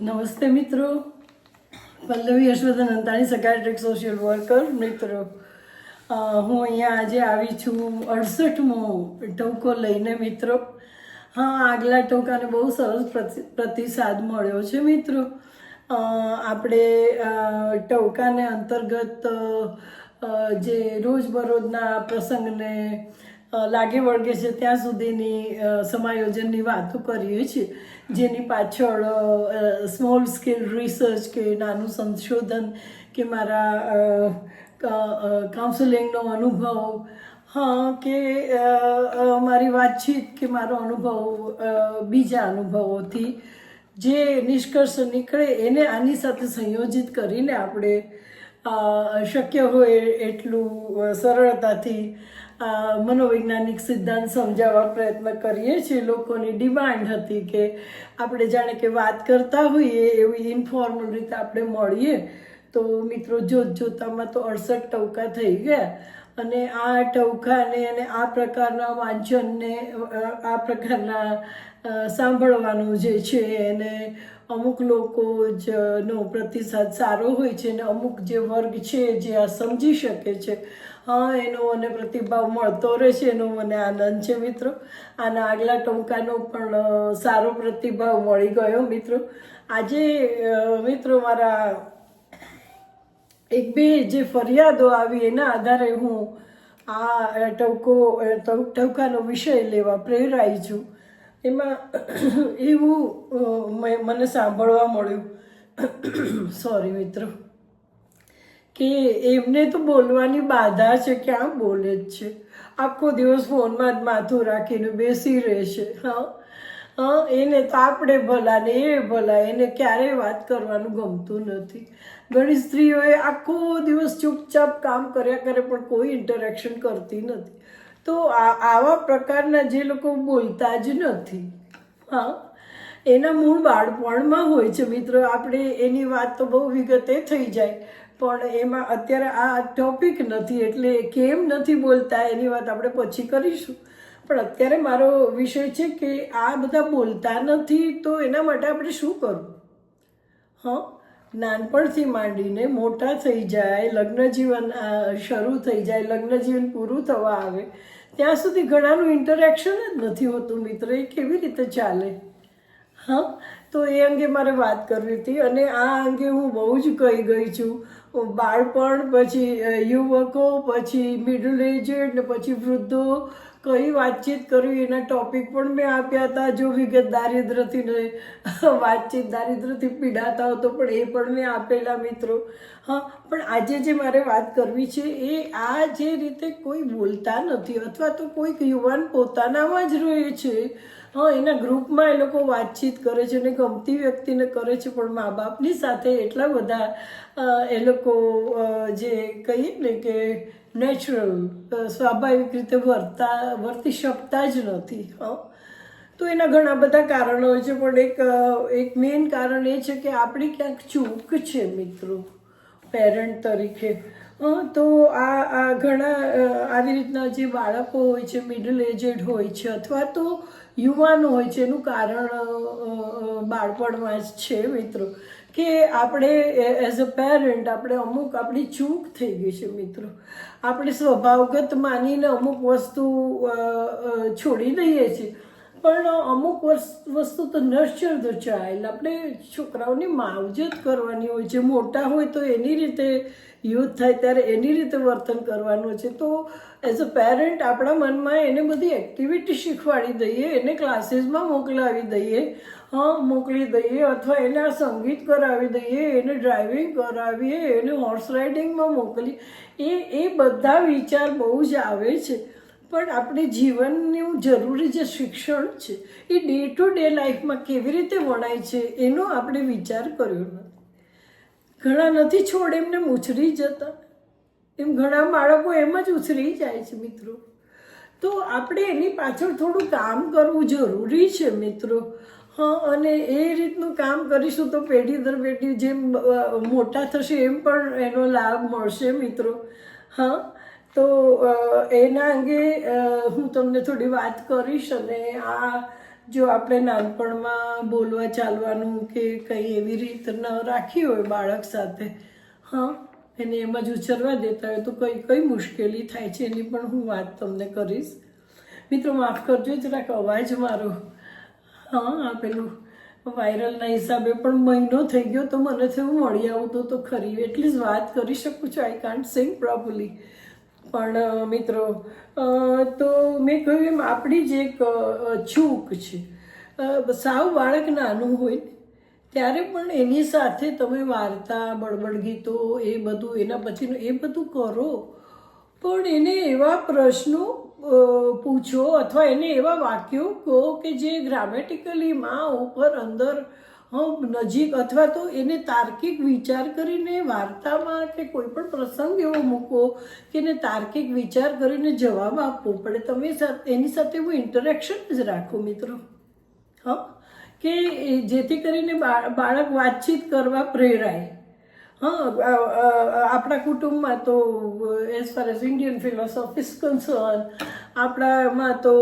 નમસ્તે મિત્રો Pallavi Yashvardhan Antani psychiatric social worker મિત્રો હું અહીંયા આજે આવી છું અડસઠમો ટોકો લઈને મિત્રો હા આગલા ટોકાને બહુ સરસ પ્રતિ- પ્રતિસાદ મળ્યો છે મિત્રો આપણે ટોકાને અંતર્ગત જે રોજબરોજના પ્રસંગને લાગે વળગે છે ત્યાં સુધીની સમાયોજનની વાતો કરીએ છીએ જેની પાછળ સ્મોલ સ્કેલ રિસર્ચ કે નાનું સંશોધન કે મારા કાઉન્સેલિંગનો અનુભવ. હા, કે મારી વાતચીત કે મારો અનુભવ બીજા અનુભવોથી. જે નિષ્કર્ષ નીકળે એને આની સાથે સંયોજિત કરીને આપણે શક્ય હોય એટલું સરળતાથી મનોવૈજ્ઞાનિક સિદ્ધાંત સમજાવવા પ્રયત્ન કરીએ છીએ. લોકોની ડિમાન્ડ હતી કે આપણે જાણે કે વાત કરતા હોઈએ એવી ઇન્ફોર્મલ રીતે આપણે મળીએ. તો મિત્રો, જોત જોતામાં તો અડસઠ ટવકા થઈ ગયા અને આ ટવકાને અને આ પ્રકારના વાંચનને, આ પ્રકારના સાંભળવાનું જે છે એને અમુક લોકો જ નો પ્રતિસાદ સારો હોય છે અને અમુક જે વર્ગ છે જે આ સમજી શકે છે. હા, એનો મને પ્રતિભાવ મળતો રહે છે એનો મને આનંદ છે મિત્રો. આના આગલા ટોકાનો પણ સારો પ્રતિભાવ મળી ગયો મિત્રો. આજે મિત્રો મારા એક બે જે ફરિયાદો આવી એના આધારે હું આ ટવકો ટવ- ટવકાનો વિષય લેવા પ્રેરાઈ છું. એમાં એવું મને સાંભળવા મળ્યું. સોરી મિત્રો. કે એમને તો બોલવાની બાધા છે, ક્યાં બોલે જ છે? આખો દિવસ ફોનમાં જ માથું રાખીને બેસી રહેશે. હા હા, એને તો આપણે ભલા ને એ ભલા, એને ક્યારેય વાત કરવાનું ગમતું નથી. ઘણી સ્ત્રીઓએ આખો દિવસ ચૂપચાપ કામ કર્યા કરે પણ કોઈ ઇન્ટરેક્શન કરતી નથી. તો આવા પ્રકારના જે લોકો બોલતા જ નથી. હા, એના મૂળ બાળપણમાં હોય છે, મિત્રો. આપણે એની વાત તો બહુ વિગતે થઈ જાય. પણ એમાં અત્યારે આ ટોપિક નથી, એટલે કેમ નથી બોલતા એની વાત આપણે પછી કરીશું. પણ અત્યારે મારો વિષય છે કે આ બધા બોલતા નથી તો એના માટે આપણે શું કરવું? હં? નાનપણથી માંડીને મોટા થઈ જાય, લગ્ન જીવન શરૂ થઈ જાય, લગ્ન જીવન પૂરું થવા આવે, ત્યાં સુધી ઘણાનું ઇન્ટરેક્શન જ નથી હોતું મિત્ર. એ કેવી રીતે ચાલે? હા? તો એ અંગે મારે વાત કરવી હતી અને આ અંગે હું બહુ જ કહી ગઈ છું. બાળપણ, પછી યુવકો, પછી મિડલ એજેડ ને પછી વૃદ્ધો, કઈ વાતચીત કરવી એના ટોપિક પણ મેં આપ્યા હતા. જો વિગત દારિદ્રથી ને વાતચીત દારિદ્રથી પીડાતા હતો પણ એ પણ મેં આપેલા મિત્રો. હા, પણ આજે જે મારે વાત કરવી છે એ આ જે રીતે કોઈ બોલતા નથી અથવા તો કોઈક યુવાન પોતાનામાં જ રહે છે હા, એના ગ્રુપમાં એ લોકો વાતચીત કરે છે અને ગમતી વ્યક્તિને કરે છે, પણ મા બાપની સાથે એટલા બધા એ લોકો જે કહીએ ને કે નેચરલ સ્વાભાવિક રીતે વર્તા, વર્તી શકતા જ નથી, હા. તો એના ઘણા બધા કારણો છે, પણ એક એક મેઇન કારણ એ છે કે આપણી ક્યાંક ચૂક છે, મિત્રો પેરેન્ટ તરીકે. તો આ આ ઘણા આવી રીતના જે બાળકો હોય છે મિડલ એજેડ હોય છે, અથવા તો યુવાનો હોય છે, એનું કારણ બાળપણમાં જ છે મિત્રો. કે આપણે એઝ અ પેરેન્ટ આપણે અમુક, આપણી ચૂક થઈ ગઈ છે મિત્રો. આપણે સ્વભાવગત માનીને અમુક વસ્તુ છોડી દઈએ છીએ. પણ અમુક વસ- વસ્તુ તો નર્ચર ધ ચાઇલ્ડ આપણે છોકરાઓની માવજત કરવાની હોય છે મોટા હોય તો એની રીતે યુથ થાય, ત્યારે એની રીતે વર્તન કરવાનું છે. તો એઝ અ પેરેન્ટ આપણા મનમાં એને બધી એક્ટિવિટી શીખવાડી દઈએ, એને ક્લાસીસમાં મોકલાવી દઈએ, હા, મોકલી દઈએ, અથવા એને આ સંગીત કરાવી દઈએ, એને ડ્રાઇવિંગ કરાવીએ, એને હોર્સ રાઇડિંગમાં મોકલીએ. એ એ બધા વિચાર બહુ જ આવે છે. પણ આપણે જીવનનું જરૂરી જે શિક્ષણ છે, એ ડે ટુ ડે લાઈફમાં કેવી રીતે વણાય છે, એનો આપણે વિચાર કર્યો નથી. ઘણા નથી છોડ એમને ઉછરી જતા. એમ ઘણા બાળકો એમ જ ઉછરી જાય છે મિત્રો. તો આપણે એની પાછળ થોડું કામ કરવું જરૂરી છે મિત્રો. હા, અને એ રીતનું કામ કરીશું તો પેઢી દર પેઢી જેમ મોટા થશે એમ પણ એનો લાભ મળશે મિત્રો. હા તો એના અંગે હું તમને થોડી વાત કરીશ અને આ જો આપણે નાનપણમાં બોલવા ચાલવાનું કે કંઈ એવી રીત ન રાખી હોય બાળક સાથે, હા, એને એમ જ ઉછરવા દેતા હોય તો કઈ કઈ મુશ્કેલી થાય છે એની પણ હું વાત તમને કરીશ. મિત્રો, માફ કરજો, જરાક અવાજ મારો, હા, આ પેલું વાયરલના હિસાબે પણ મહિનો થઈ ગયો તો મને થયું મળી આવું તો તો ખરી. એટલી જ વાત કરી શકું છું આઈ કાન્ટ સિંગ પ્રોપરલી પણ મિત્રો તો મેં કહ્યું એમ, આપણી જ એક ચૂક છે. સાવ બાળક નાનું હોય, ત્યારે પણ એની સાથે તમે વાર્તા બળબડ ગીતો, એ બધું, એના પછીનું, એ બધું કરો. પણ એને એવા પ્રશ્નો પૂછો અથવા એને એવા વાક્યો કહો કે જે ગ્રામેટિકલી માં ઉપર, અંદર નજીક અથવા તો એને તાર્કિક વિચાર કરીને વાર્તામાં કે કોઈ પણ પ્રસંગ એવો મૂકો કે એને તાર્કિક વિચાર કરીને જવાબ આપવો પડે. તમે એની સાથે હું ઇન્ટરેક્શન જ રાખો મિત્રો. હા કે જેથી કરીને બાળક વાતચીત કરવા પ્રેરાય. હા આપણા કુટુંબમાં તો as far as Indian philosophies concern આપણામાં તો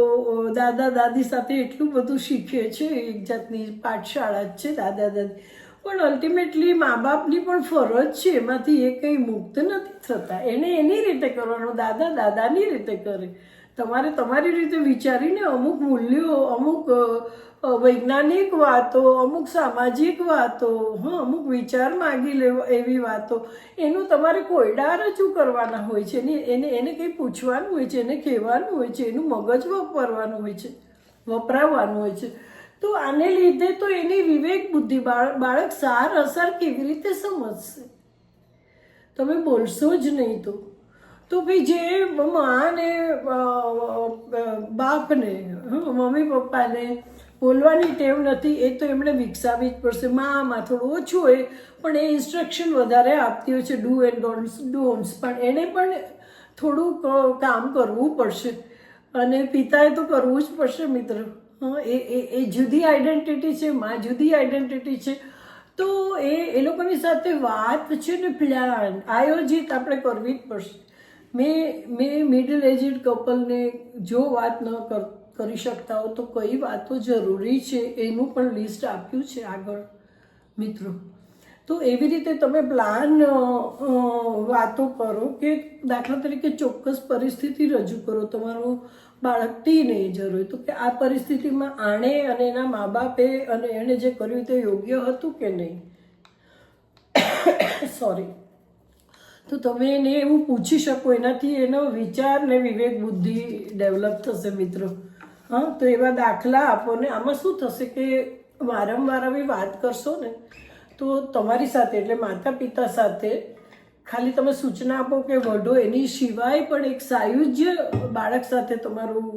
દાદા, દાદી સાથે એટલું બધું શીખે છે, એક જાતની પાઠશાળા જ છે, દાદા, દાદી. પણ અલ્ટિમેટલી મા બાપની પણ ફરજ છે, એમાંથી એ કંઈ મુક્ત નથી થતા. એને એની રીતે કરવાનું, દાદા, દાદાની રીતે કરે. તમારે તમારી રીતે વિચારીને અમુક મૂલ્યો, અમુક વૈજ્ઞાનિક વાતો, અમુક સામાજિક વાતો, હા, અમુક વિચાર માગી લેવા, એવી વાતો, એનું તમારે કોયડા રજૂ કરવાના હોય છે. ને એને એને કંઈ પૂછવાનું હોય છે, એને કહેવાનું હોય છે, એનું મગજ વાપરવાનું હોય છે વપરાવવાનું હોય છે. તો આને લીધે તો એની વિવેક બુદ્ધિ બાળ- બાળક સાર અસર કેવી રીતે સમજશે? તમે બોલશો જ નહીં તો. તો ભાઈ જે માને બાપને મમ્મી પપ્પાને બોલવાની ટેવ નથી, એ તો એમણે વિકસાવવી જ પડશે. મામાં થોડું ઓછું હોય પણ એ ઇન્સ્ટ્રક્શન વધારે આપતી હોય છે ડુ એન્ડ ડોન્ટ્સ ડોન્ટ્સ પણ એને પણ થોડુંક કામ કરવું પડશે. અને પિતાએ તો કરવું જ પડશે, મિત્ર. એ એ જુદી આઈડેન્ટિટી છે, માં જુદી આઈડેન્ટિટી છે. તો એ એ લોકોની સાથે વાત છે ને પ્લાન આયોજિત આપણે કરવી જ પડશે. મેં મેં મિડલ એજડ કપલને જો વાત ન કર શકતા હો તો કઈ વાતો જરૂરી છે એનું પણ લિસ્ટ આપ્યું છે આગળ, મિત્રો. તો એવી રીતે તમે પ્લાન વાતો કરો કે દાખલા તરીકે ચોક્કસ પરિસ્થિતિ રજૂ કરો, તમારું બાળક ટીનેજર હોય તો કે આ પરિસ્થિતિમાં આણે અને એના મા બાપે અને એણે જે કર્યું તે યોગ્ય હતું કે નહીં? સોરી તો તમે એને એવું પૂછી શકો એનાથી એનો વિચાર ને વિવેક બુદ્ધિ ડેવલપ થશે મિત્રો. હા, તો એવા દાખલા આપો ને આમાં શું થશે કે વારંવાર આવી વાત કરશો ને, તો તમારી સાથે એટલે માતા પિતા સાથે ખાલી તમે સૂચના આપો કે વઢો એની સિવાય પણ એક સાયુજ્ય બાળક સાથે તમારું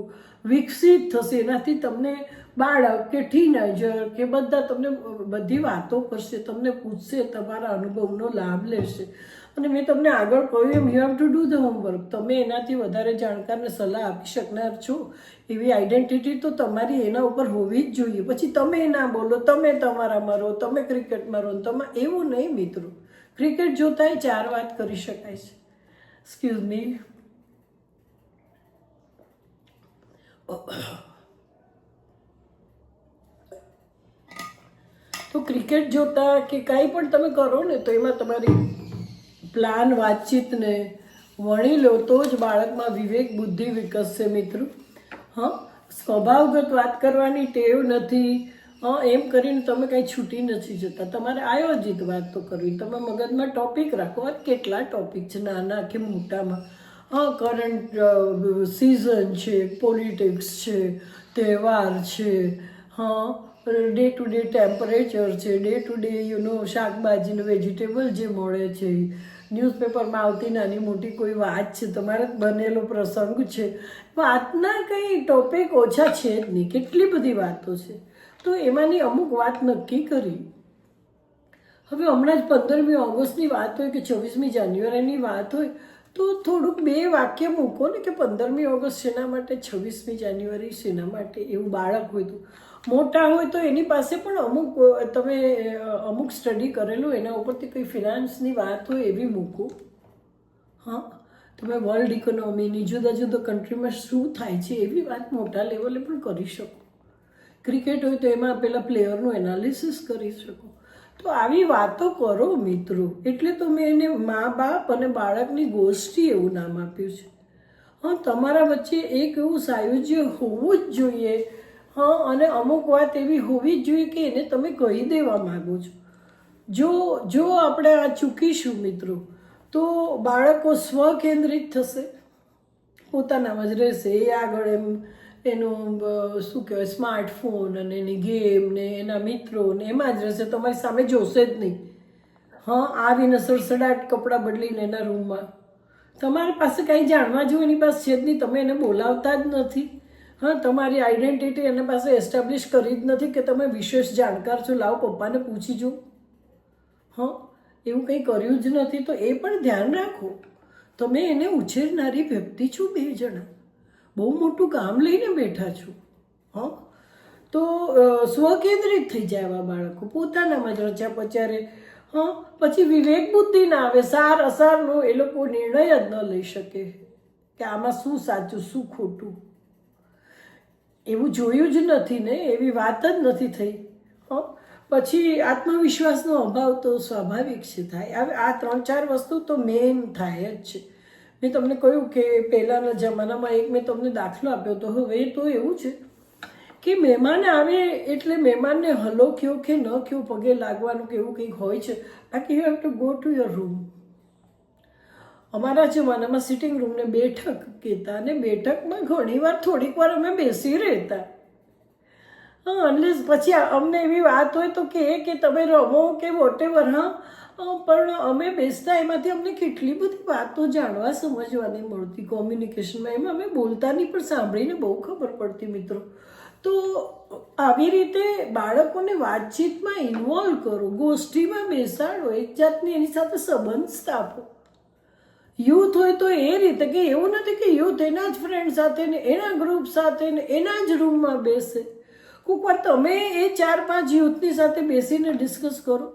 વિકસિત થશે. એનાથી તમને બાળક કે ટીનેજર કે બધા તમને બધી વાતો કરશે, તમને પૂછશે, તમારા અનુભવનો લાભ લેશે. અને મેં તમને આગળ કહ્યું એમ you have to do the homework તમે એનાથી વધારે જાણકારને સલાહ આપી શકનાર છો. એવી આઈડેન્ટિટી તો તમારી એના ઉપર હોવી જ જોઈએ. પછી તમે ના બોલો, તમે તમારામાં રહો તમે ક્રિકેટમાં રહો તમે એવું નહીં મિત્રો. ક્રિકેટ જોતાય ચાર વાત કરી શકાય છે. એક્સક્યુઝ મી તો ક્રિકેટ જોતા કે કાંઈ પણ તમે કરો ને, તો એમાં તમારી પ્લાન, વાતચીતને વણી લો તો જ બાળકમાં વિવેક, બુદ્ધિ વિકસશે મિત્રો. હા? સ્વભાવગત વાત કરવાની ટેવ નથી. હં, એમ કરીને તમે કાંઈ છૂટી નથી જતા. તમારે આયોજિત વાત તો કરવી. તમે મગજમાં ટોપિક રાખો. કેટલા ટોપિક છે? નાના કે મોટામાં? હા કરંટ સિઝન છે પોલિટિક્સ છે, તહેવાર છે. હા ડે ટુ ડે ટેમ્પરેચર છે. Day to day you know શાકભાજી વેજીટેબલ જે મળે છે ન્યૂઝપેપરમાં આવતી નાની મોટી કોઈ વાત છે, તમારે બનેલો પ્રસંગ છે. વાતના કંઈ ટોપિક ઓછા છે જ નહીં, કેટલી બધી વાતો છે. તો એમાંની અમુક વાત નક્કી કરી. હવે હમણાં જ પંદરમી ઓગસ્ટની વાત હોય કે છવ્વીસમી જાન્યુઆરીની વાત હોય, તો થોડુંક બે વાક્ય મૂકો ને કે પંદરમી ઓગસ્ટ શેના માટે, છવ્વીસમી જાન્યુઆરી શેના માટે, એવું બાળક હોય તો. મોટા હોય તો એની પાસે પણ અમુક, તમે અમુક સ્ટડી કરેલું, એના ઉપરથી કંઈ ફિનાન્સની વાત હોય એવી મૂકો. હા? તમે વર્લ્ડ ઇકોનોમીની જુદા જુદા કન્ટ્રીમાં શું થાય છે એવી વાત મોટા લેવલે પણ કરી શકો. ક્રિકેટ હોય તો એમાં પેલા પ્લેયરનું એનાલિસિસ કરી શકો. તો આવી વાતો કરો મિત્રો. એટલે તો મેં એને મા બાપ અને બાળકની ગોષ્ઠી એવું નામ આપ્યું છે. હા, તમારા વચ્ચે એક એવું સાયુજ્ય હોવું જ જોઈએ. હા, અને અમુક વાત એવી હોવી જ જોઈએ કે એને તમે કહી દેવા માગો છો. જો જો આપણે આ ચૂકીશું મિત્રો, તો બાળકો સ્વકેન્દ્રિત થશે. પોતાનામાં જ રહેશે. એ આગળ એમ, એનું શું કહેવાય, સ્માર્ટફોન અને એની ગેમ ને એના મિત્રો ને એમાં જ રહેશે. તમારી સામે જોશે જ નહીં. હા, આવીને સડસડાટ કપડાં બદલીને એના રૂમમાં. તમારી પાસે કાંઈ જાણવા જેવું એની પાસે છે જ નહીં. તમે એને બોલાવતા જ નથી. હા, તમારી આઈડેન્ટિટી એના પાસે એસ્ટાબ્લિશ કરી જ નથી કે તમે વિશેષ જાણકાર છો. લાવો, પપ્પાને પૂછી જો હા, એવું કંઈ કર્યું જ નથી, તો એ પણ ધ્યાન રાખો. તમે એને ઉછેરનારી વ્યક્તિ છો બે જણા. બહુ મોટું કામ લઈને બેઠા છો. હા, તો સ્વકેન્દ્રિત થઈ જાય આવા બાળકો. પોતાનામાં જ રચ્યા પચારે હા, પછી વિવેક બુદ્ધિ ના આવે, સાર અસારનો એ લોકો નિર્ણય જ ન લઈ શકે. કે આમાં શું સાચું, શું ખોટું. એવું જોયું જ નથી ને, એવી વાત જ નથી થઈ. હો, પછી આત્મવિશ્વાસનો અભાવ તો સ્વાભાવિક છે થાય. આ ત્રણ ચાર વસ્તુ તો મેઇન થાય જ છે. મેં તમને કહ્યું કે પહેલાંના જમાનામાં એક મેં તમને દાખલો આપ્યો તો હવે તો એવું છે કે મહેમાન આવે એટલે મહેમાનને હલો કયો કે ન કયો પગે લાગવાનું કે એવું કંઈક હોય છે. બાકી you have to go to your room અમારા જમાનામાં સિટિંગ રૂમને બેઠક કહેતા અને બેઠકમાં ઘણીવાર થોડીક વાર અમે બેસી રહેતા. હા એટલે પછી અમને એવી વાત હોય તો કે કે તમે રમો કે વોટેવર હા. પણ અમે બેસતા એમાંથી અમને કેટલી બધી વાતો જાણવા, સમજવાની મળતી. કોમ્યુનિકેશનમાં એમાં અમે બોલતાની પણ સાંભળીને બહુ ખબર પડતી, મિત્રો. તો આવી રીતે બાળકોને વાતચીતમાં ઇન્વોલ્વ કરો. ગોષ્ઠીમાં બેસાડો. એક જાતની એની સાથે સંબંધ સ્થાપો. યુથ હોય તો એ રીતે કે એવું નથી કે યુથ એના જ ફ્રેન્ડ સાથે ને એના ગ્રુપ સાથે ને એના જ રૂમમાં બેસે. કોઈક વાર તમે એ ચાર પાંચ યુથની સાથે બેસીને ડિસ્કસ કરો.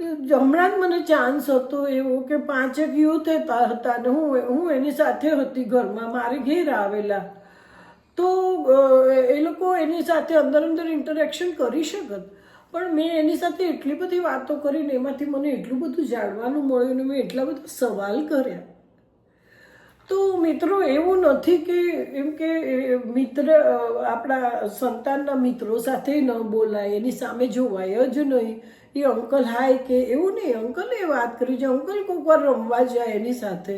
હમણાં જ મને ચાન્સ હતો એવો કે પાંચેક યુથ હતા હતા ને હું હું એની સાથે હતી ઘરમાં, મારે ઘેર આવેલા. તો એ લોકો એની સાથે અંદર અંદર ઇન્ટરેક્શન કરી શકત. પણ મેં એની સાથે એટલી બધી વાતો કરીને એમાંથી મને એટલું બધું જાણવાનું મળ્યું ને મેં એટલા બધા સવાલ કર્યા. તો મિત્રો, એવું નથી કે એમ કે મિત્ર આપણા સંતાનના મિત્રો સાથે ન બોલાય, એની સામે જોવાય જ નહીં. એ અંકલ હાય કે એવું નહીં, અંકલે વાત કરી છે. અંકલ કોઈક વાર રમવા જાય એની સાથે.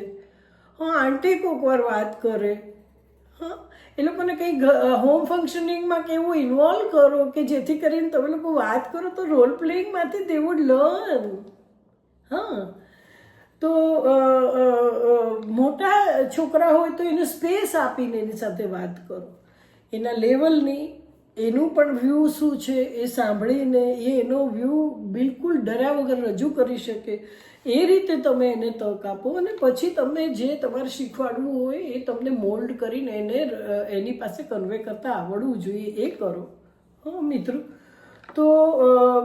હા, આંટી કોઈક વાર વાત કરે. હા એ લોકોને કંઈ હોમ ફંક્શનિંગમાં કે એવું ઇન્વોલ્વ કરો કે જેથી કરીને તમે લોકો વાત કરો તો રોલ પ્લેઇંગમાંથી દે વુડ લર્ન હા. તો મોટા છોકરા હોય તો એને સ્પેસ આપીને એની સાથે વાત કરો. એના લેવલની એનું પણ વ્યૂ શું છે એ સાંભળીને એ એનો વ્યૂ બિલકુલ ડર્યા વગર રજૂ કરી શકે. એ રીતે તમે એને તક આપો અને પછી તમને જે તમારે શીખવાડવું હોય એ તમને મોલ્ડ કરીને એને એની પાસે કન્વે કરતાં આવડવું જોઈએ, એ કરો. હા, મિત્રો. તો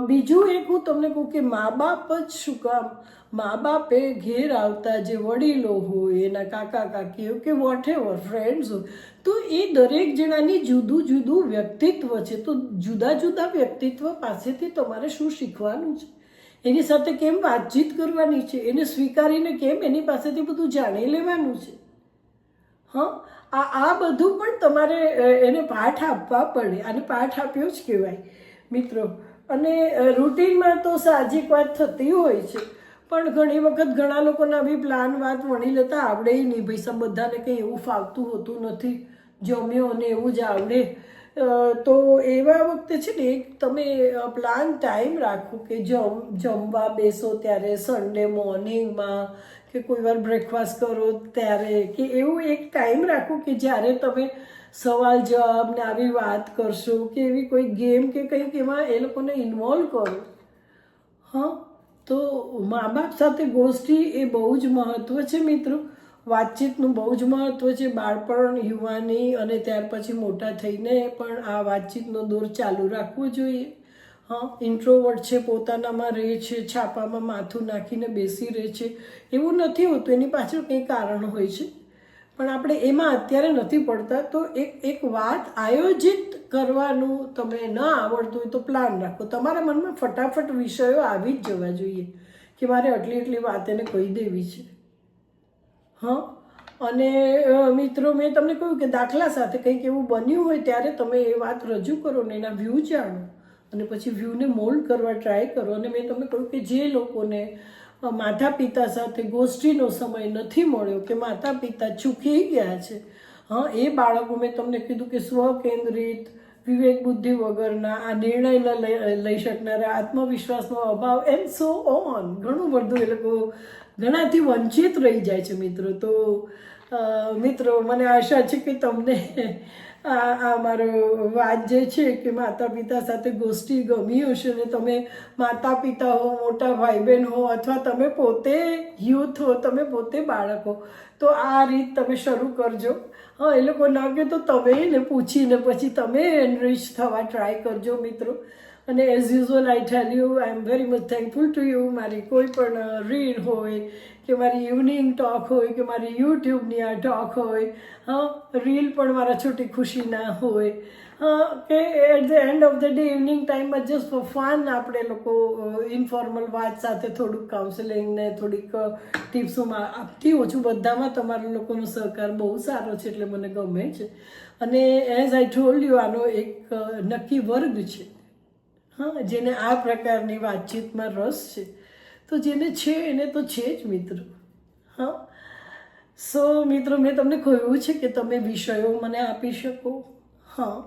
બીજું એક હું તમને કહું કે મા બાપ જ શું કામ? મા બાપે ઘેર આવતા જે વડીલો હોય, એના કાકા, કાકી હોય કે વોટ એવર ફ્રેન્ડ્સ હોય, તો એ દરેક જણાની જુદું જુદું વ્યક્તિત્વ છે. તો જુદા જુદા વ્યક્તિત્વ પાસેથી તમારે શું શીખવાનું છે? એની સાથે કેમ વાતચીત કરવાની છે? એને સ્વીકારીને કેમ એની પાસેથી બધું જાણી લેવાનું છે? હં? આ આ બધું પણ તમારે એને પાઠ આપવા પડે. અને પાઠ આપ્યો જ કહેવાય, મિત્રો. અને રૂટીનમાં તો સાહજિક વાત થતી હોય છે. પણ ઘણી વખત ઘણા લોકોના બી પ્લાન વાત વણી લેતા આવડે નહીં. ભાઈ સબ બધાને કંઈ એવું ફાવતું હોતું નથી. જમ્યો અને એવું જ આવડે. તો એવા વખતે છે ને તમે પ્લાન ટાઈમ રાખો કે જમ, જમવા બેસો ત્યારે સન્ડે મોર્નિંગમાં કે કોઈ વાર બ્રેકફાસ્ટ કરો ત્યારે કે એવું એક ટાઈમ રાખો કે જ્યારે તમે સવાલ જવાબ ને આવી વાત કરશો કે એવી કોઈ ગેમ કે કંઈક એમાં એ લોકોને ઇન્વોલ્વ કરો. હા, તો મા બાપ સાથે ગોષ્ઠી એ બહુ જ મહત્ત્વ છે મિત્રો. વાતચીતનું બહુ જ મહત્ત્વ છે બાળપણ, યુવાની અને ત્યાર પછી મોટા થઈને પણ આ વાતચીતનો દોર ચાલુ રાખવો જોઈએ. હા ઇન્ટ્રોવર્ટ છે, પોતાનામાં રહે છે, છાપામાં માથું નાખીને બેસી રહે છે, એવું નથી હોતું, એની પાછળ કંઈ કારણ હોય છે. પણ આપણે એમાં અત્યારે નથી પડતા, તો એક એક વાત આયોજિત કરવાનું તમે ન આવડતું હોય તો પ્લાન રાખો. તમારા મનમાં ફટાફટ વિષયો આવી જ જવા જોઈએ, કે મારે આટલી એટલી વાત એને કહી દેવી છે. હા? અને મિત્રો, મેં તમને કહ્યું કે દાખલા સાથે કંઈક એવું બન્યું હોય ત્યારે તમે એ વાત રજૂ કરો ને એના વ્યૂ જાણો. અને પછી વ્યૂને મોલ્ડ કરવા ટ્રાય કરો. અને મેં તમને કહ્યું કે જે લોકોને માતા પિતા સાથે ગોષ્ઠીનો સમય નથી મળ્યો કે માતા પિતા ચૂકી ગયા છે, હા, એ બાળકો મેં તમને કીધું કે સ્વકેન્દ્રિત, વિવેક બુદ્ધિ વગરના, આ નિર્ણય લઈ લઈ શકનારા, આત્મવિશ્વાસનો અભાવ એન્ડ સો ઓન ઘણું બધું એ લોકો ઘણાથી વંચિત રહી જાય છે મિત્રો. તો મિત્રો, મને આશા છે કે તમને આ મારો વાત જે છે કે માતા પિતા સાથે ગોષ્ઠી ગમી હશે ને તમે માતા પિતા હો, મોટા ભાઈ બહેન હો, અથવા તમે પોતે યુથ હો, તમે પોતે બાળક હો, તો આ રીત તમે શરૂ કરજો. હા, એ લોકો ના કે તો તમે ને પૂછીને પછી તમે એનરીચ થવા ટ્રાય કરજો મિત્રો. અને as usual I tell you I am very much thankful to you મારી કોઈ પણ રીલ હોય કે મારી ઇવનિંગ ટોક હોય કે મારી યુટ્યુબની આ ટોક હોય હા રીલ પણ મારા છોટી ખુશીના હોય કે at the end of the day evening ટાઈમમાં જસ્ટ ફોર ફાન આપણે લોકો ઇન્ફોર્મલ વાત સાથે થોડુંક કાઉન્સેલિંગ ને થોડીક ટિપ્સોમાં આપતી હોઉં છું. બધામાં તમારા લોકોનો સહકાર બહુ સારો છે એટલે મને ગમે છે. અને એઝ આઈ ટોલ્ડ યુ આનો એક નક્કી વર્ગ છે. હા, જેને આ પ્રકારની વાતચીતમાં રસ છે. તો જેને છે, એને તો છે જ મિત્રો. હા. સો, મિત્રો, મેં તમને કહ્યું છે કે તમે વિષયો મને આપી શકો. હા.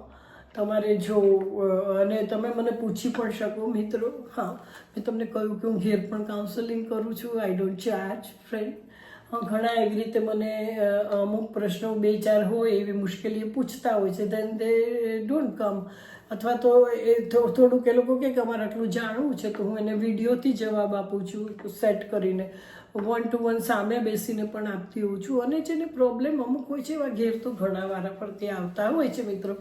તમારે જો અને તમે મને પૂછી પણ શકો, મિત્રો. હા. મેં તમને કહ્યું કે હું ઘેર પણ કાઉન્સેલિંગ કરું છું. આઈ ડોન્ટ ચાર્જ ફ્રેન્ડ ઘણા એવી રીતે મને અમુક પ્રશ્નો બે ચાર હોય એવી મુશ્કેલીઓ પૂછતા હોય છે. દેન દે ડોન્ટ કમ અથવા તો એ થોડુંક એ લોકો કે અમારે આટલું જાણવું છે, તો હું એને વિડીયોથી જવાબ આપું છું સેટ કરીને. વન ટુ વન સામે બેસીને પણ આપતી હોઉં છું. અને જેને પ્રોબ્લેમ અમુક હોય છે, એવા ઘેર તો ઘણા વારા પરથી આવતા હોય છે મિત્રો.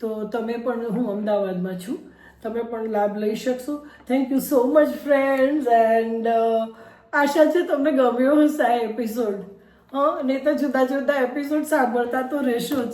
તો તમે પણ, હું અમદાવાદમાં છું. તમે પણ લાભ લઈ શકશો. Thank you so much friends and આશા છે તમને ગમ્યો હશે આ એપિસોડ હા, નહીં તો જુદા જુદા એપિસોડ સાંભળતા તો રહેશો જ.